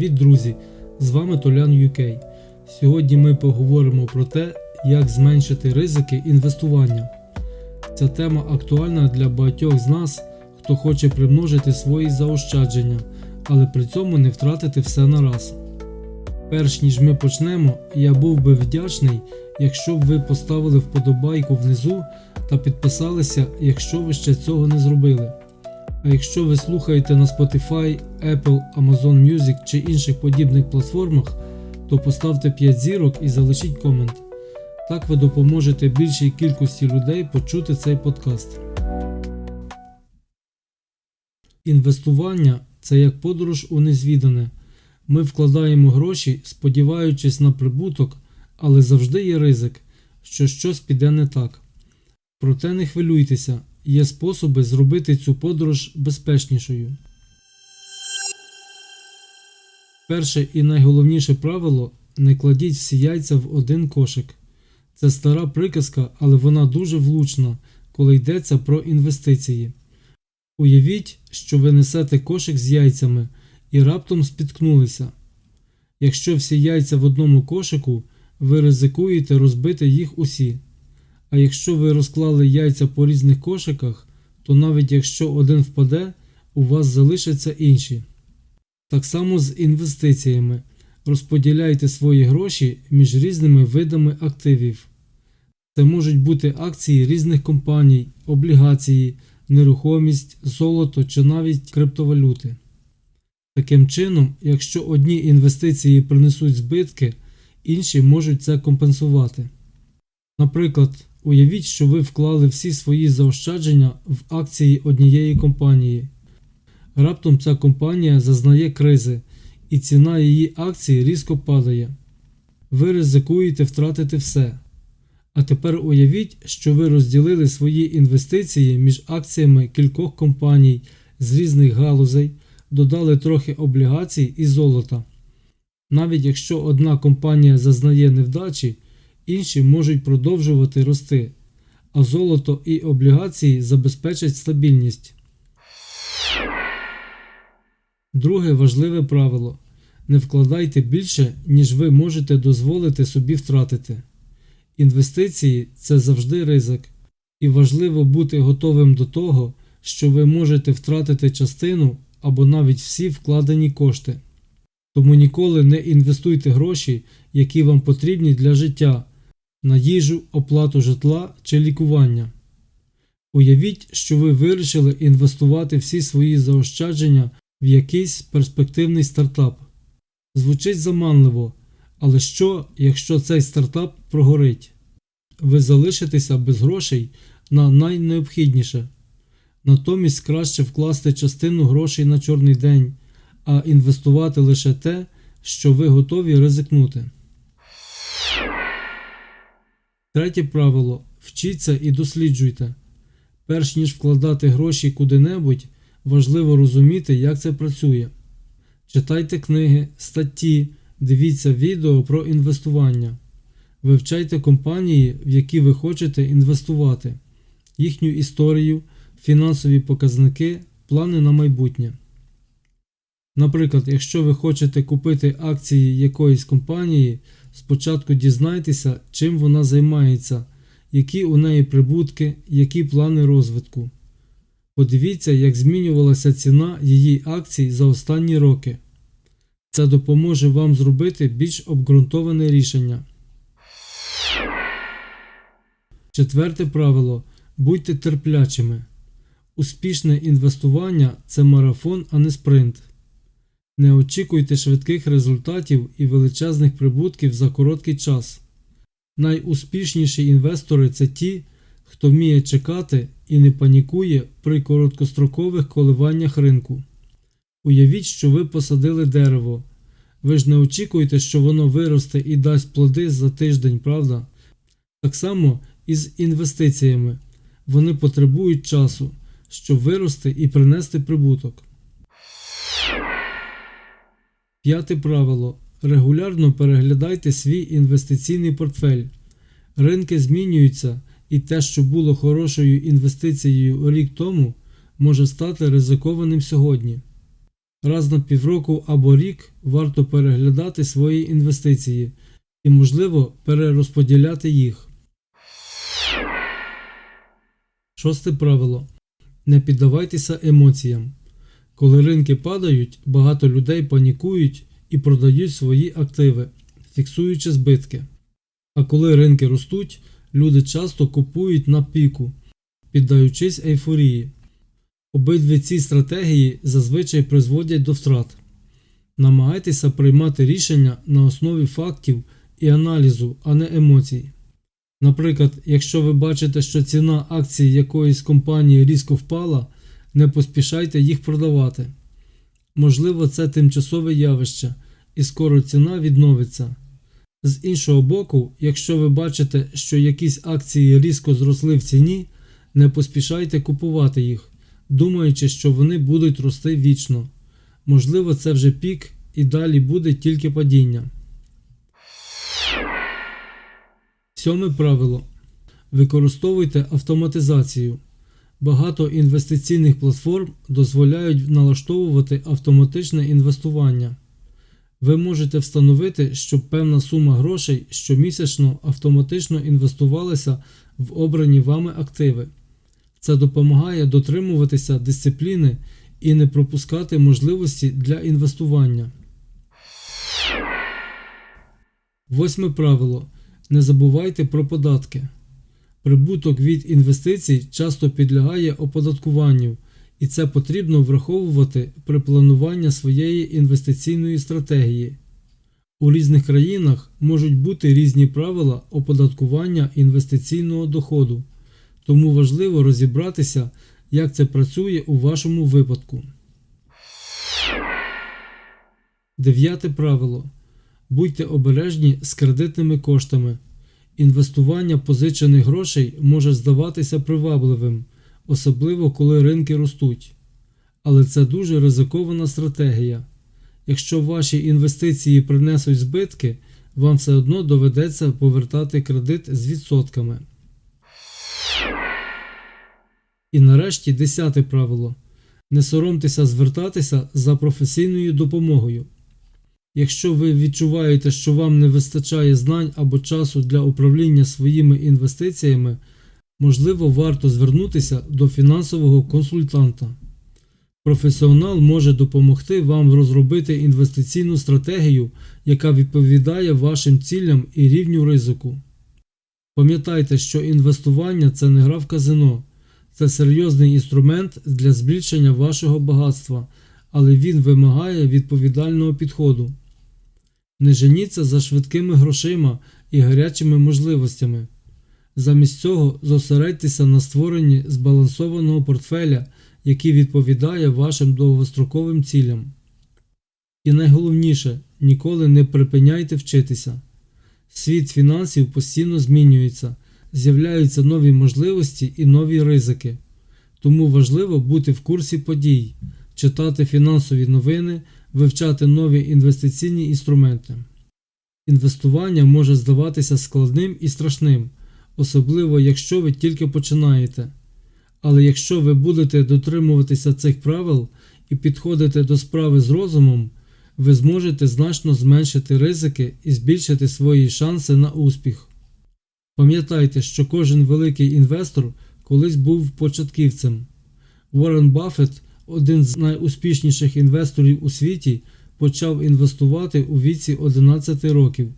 Привіт, друзі! З вами Толян UK. Сьогодні ми поговоримо про те, як зменшити ризики інвестування. Ця тема актуальна для багатьох з нас, хто хоче примножити свої заощадження, але при цьому не втратити все на раз. Перш ніж ми почнемо, я був би вдячний, якщо б ви поставили вподобайку внизу та підписалися, якщо ви ще цього не зробили. А якщо ви слухаєте на Spotify, Apple, Amazon Music чи інших подібних платформах, то поставте 5 зірок і залишіть комент. Так ви допоможете більшій кількості людей почути цей подкаст. Інвестування це як подорож у незвідане. Ми вкладаємо гроші, сподіваючись на прибуток, але завжди є ризик, що щось піде не так. Проте не хвилюйтеся, є способи зробити цю подорож безпечнішою. Перше і найголовніше правило не кладіть всі яйця в один кошик. Це стара приказка, але вона дуже влучна, коли йдеться про інвестиції. Уявіть, що ви несете кошик з яйцями і раптом спіткнулися. Якщо всі яйця в одному кошику, ви ризикуєте розбити їх усі. А якщо ви розклали яйця по різних кошиках, то навіть якщо один впаде, у вас залишаться інші. Так само з інвестиціями. Розподіляйте свої гроші між різними видами активів. Це можуть бути акції різних компаній, облігації, нерухомість, золото чи навіть криптовалюти. Таким чином, якщо одні інвестиції принесуть збитки, інші можуть це компенсувати. Наприклад, уявіть, що ви вклали всі свої заощадження в акції однієї компанії. Раптом ця компанія зазнає кризи, і ціна її акцій різко падає. Ви ризикуєте втратити все. А тепер уявіть, що ви розділили свої інвестиції між акціями кількох компаній з різних галузей, додали трохи облігацій і золота. Навіть якщо одна компанія зазнає невдачі, інші можуть продовжувати рости, а золото і облігації забезпечать стабільність. Друге важливе правило не вкладайте більше, ніж ви можете дозволити собі втратити. Інвестиції це завжди ризик, і важливо бути готовим до того, що ви можете втратити частину або навіть всі вкладені кошти. Тому ніколи не інвестуйте гроші, які вам потрібні для життя, на їжу, оплату житла чи лікування. Уявіть, що ви вирішили інвестувати всі свої заощадження в якийсь перспективний стартап. Звучить заманливо, але що, якщо цей стартап прогорить? Ви залишитеся без грошей на найнеобхідніше. Натомість краще вкласти частину грошей на чорний день, а інвестувати лише те, що ви готові ризикнути. Третє правило вчіться і досліджуйте. Перш ніж вкладати гроші куди-небудь, важливо розуміти, як це працює. Читайте книги, статті, дивіться відео про інвестування, вивчайте компанії, в які ви хочете інвестувати, їхню історію, фінансові показники, плани на майбутнє. Наприклад, якщо ви хочете купити акції якоїсь компанії, спочатку дізнайтеся, чим вона займається, які у неї прибутки, які плани розвитку. Подивіться, як змінювалася ціна її акцій за останні роки. Це допоможе вам зробити більш обґрунтоване рішення. Четверте правило. Будьте терплячими. Успішне інвестування це марафон, а не спринт. Не очікуйте швидких результатів і величезних прибутків за короткий час. Найуспішніші інвестори це ті, хто вміє чекати і не панікує при короткострокових коливаннях ринку. Уявіть, що ви посадили дерево. Ви ж не очікуєте, що воно виросте і дасть плоди за тиждень, правда? Так само і з інвестиціями. Вони потребують часу, щоб вирости і принести прибуток. П'яте правило. Регулярно переглядайте свій інвестиційний портфель. Ринки змінюються, і те, що було хорошою інвестицією рік тому, може стати ризикованим сьогодні. Раз на півроку або рік варто переглядати свої інвестиції і, можливо, перерозподіляти їх. Шосте правило. Не піддавайтеся емоціям. Коли ринки падають, багато людей панікують і продають свої активи, фіксуючи збитки. А коли ринки ростуть, люди часто купують на піку, піддаючись ейфорії. Обидві ці стратегії зазвичай призводять до втрат. Намагайтеся приймати рішення на основі фактів і аналізу, а не емоцій. Наприклад, якщо ви бачите, що ціна акцій якоїсь компанії різко впала, не поспішайте їх продавати. Можливо, це тимчасове явище, і скоро ціна відновиться. З іншого боку, якщо ви бачите, що якісь акції різко зросли в ціні, не поспішайте купувати їх, думаючи, що вони будуть рости вічно. Можливо, це вже пік і далі буде тільки падіння. Сьоме правило. Використовуйте автоматизацію. Багато інвестиційних платформ дозволяють налаштовувати автоматичне інвестування. Ви можете встановити, щоб певна сума грошей щомісячно автоматично інвестувалася в обрані вами активи. Це допомагає дотримуватися дисципліни і не пропускати можливості для інвестування. Восьме правило. Не забувайте про податки. Прибуток від інвестицій часто підлягає оподаткуванню, і це потрібно враховувати при плануванні своєї інвестиційної стратегії. У різних країнах можуть бути різні правила оподаткування інвестиційного доходу, тому важливо розібратися, як це працює у вашому випадку. Дев'яте правило. Будьте обережні з кредитними коштами. Інвестування позичених грошей може здаватися привабливим, особливо коли ринки ростуть. Але це дуже ризикована стратегія. Якщо ваші інвестиції принесуть збитки, вам все одно доведеться повертати кредит з відсотками. І нарешті десяте правило. Не соромтеся звертатися за професійною допомогою. Якщо ви відчуваєте, що вам не вистачає знань або часу для управління своїми інвестиціями, можливо, варто звернутися до фінансового консультанта. Професіонал може допомогти вам розробити інвестиційну стратегію, яка відповідає вашим цілям і рівню ризику. Пам'ятайте, що інвестування це не гра в казино, це серйозний інструмент для збільшення вашого багатства, але він вимагає відповідального підходу. Не женіться за швидкими грошима і гарячими можливостями. Замість цього зосередьтеся на створенні збалансованого портфеля, який відповідає вашим довгостроковим цілям. І найголовніше ніколи не припиняйте вчитися. Світ фінансів постійно змінюється, з'являються нові можливості і нові ризики. Тому важливо бути в курсі подій, читати фінансові новини, вивчати нові інвестиційні інструменти. Інвестування може здаватися складним і страшним, особливо якщо ви тільки починаєте. Але якщо ви будете дотримуватися цих правил і підходити до справи з розумом, ви зможете значно зменшити ризики і збільшити свої шанси на успіх. Пам'ятайте, що кожен великий інвестор колись був початківцем. Уоррен Баффет, один з найуспішніших інвесторів у світі, почав інвестувати у віці 11 років,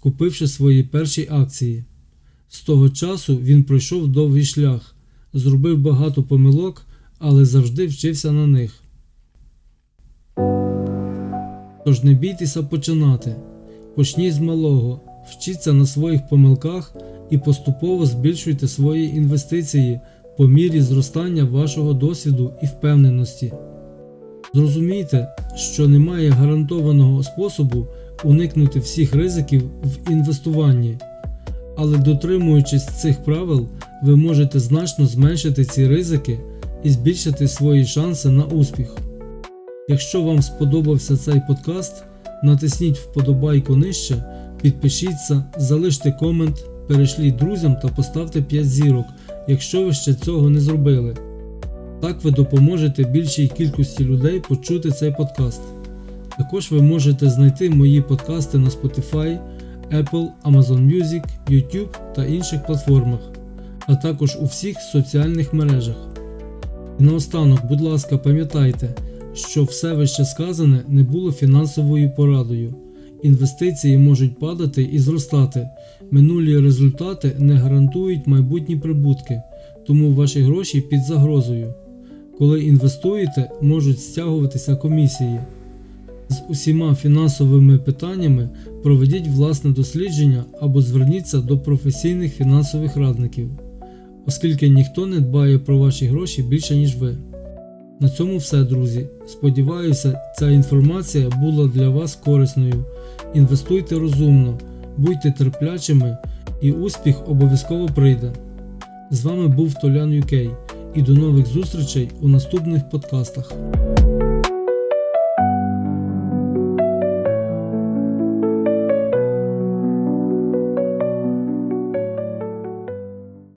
купивши свої перші акції. З того часу він пройшов довгий шлях, зробив багато помилок, але завжди вчився на них. Тож не бійтеся починати. Почніть з малого, вчіться на своїх помилках і поступово збільшуйте свої інвестиції по мірі зростання вашого досвіду і впевненості. Зрозумійте, що немає гарантованого способу уникнути всіх ризиків в інвестуванні, але дотримуючись цих правил, ви можете значно зменшити ці ризики і збільшити свої шанси на успіх. Якщо вам сподобався цей подкаст, натисніть вподобайку нижче, підпишіться, залиште комент, перешліть друзям та поставте 5 зірок, якщо ви ще цього не зробили. Так ви допоможете більшій кількості людей почути цей подкаст. Також ви можете знайти мої подкасти на Spotify, Apple, Amazon Music, YouTube та інших платформах, а також у всіх соціальних мережах. І наостанок, будь ласка, пам'ятайте, що все вище сказане не було фінансовою порадою. Інвестиції можуть падати і зростати. Минулі результати не гарантують майбутні прибутки, тому ваші гроші під загрозою. Коли інвестуєте, можуть стягуватися комісії. З усіма фінансовими питаннями проведіть власне дослідження або зверніться до професійних фінансових радників, оскільки ніхто не дбає про ваші гроші більше, ніж ви. На цьому все, друзі. Сподіваюся, ця інформація була для вас корисною. Інвестуйте розумно, будьте терплячими і успіх обов'язково прийде. З вами був Толян UK і до нових зустрічей у наступних подкастах.